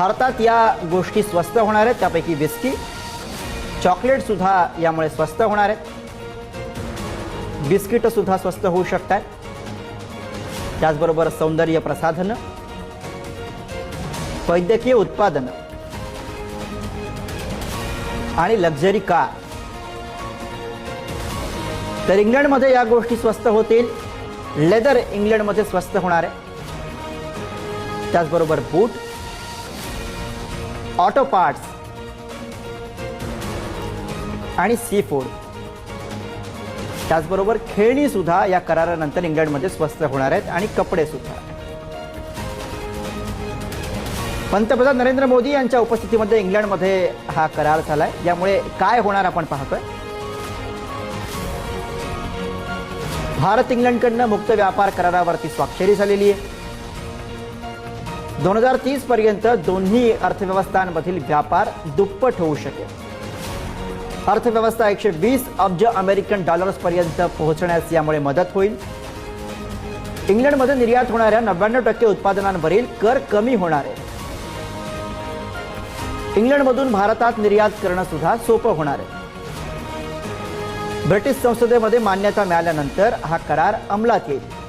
भारतात या गोष्टी स्वस्त होणार आहेत त्यापैकी बिस्की चॉकलेट सुद्धा यामुळे स्वस्त होणार आहेत. बिस्किट सुद्धा स्वस्त होऊ शकतात. त्याचबरोबर सौंदर्य प्रसाधनं वैद्यकीय उत्पादनं आणि लक्झरी कार तर इंग्लंडमध्ये या गोष्टी स्वस्त होतील. लेदर इंग्लंडमध्ये स्वस्त होणार आहे. त्याचबरोबर बूट ऑटो पार्ट्स आणि सी फूड. त्याचबरोबर खेळणी सुद्धा या करारानंतर इंग्लंडमध्ये स्वस्त होणार आहेत आणि कपडे सुद्धा. पंतप्रधान नरेंद्र मोदी यांच्या उपस्थितीमध्ये इंग्लंडमध्ये हा करार झालाय. यामुळे काय होणार आपण पाहतोय. भारत इंग्लंडकडनं मुक्त व्यापार करारावरती स्वाक्षरी झालेली आहे. दोन हजार तीस पर्यंत दोन्ही अर्थव्यवस्थांमधील व्यापार दुप्पट होऊ शकेल. अर्थव्यवस्था एकशे वीस अब्ज अमेरिकन डॉलर्स पर्यंत पोहोचण्यास यामुळे मदत होईल. इंग्लंडमध्ये निर्यात होणाऱ्या नव्याण्णव टक्के उत्पादनांवरील कर कमी होणार आहे. इंग्लंडमधून भारतात निर्यात करणं सुद्धा सोपं होणार आहे. ब्रिटिश संसदेमध्ये मान्यता मिळाल्यानंतर हा करार अंमलात येईल.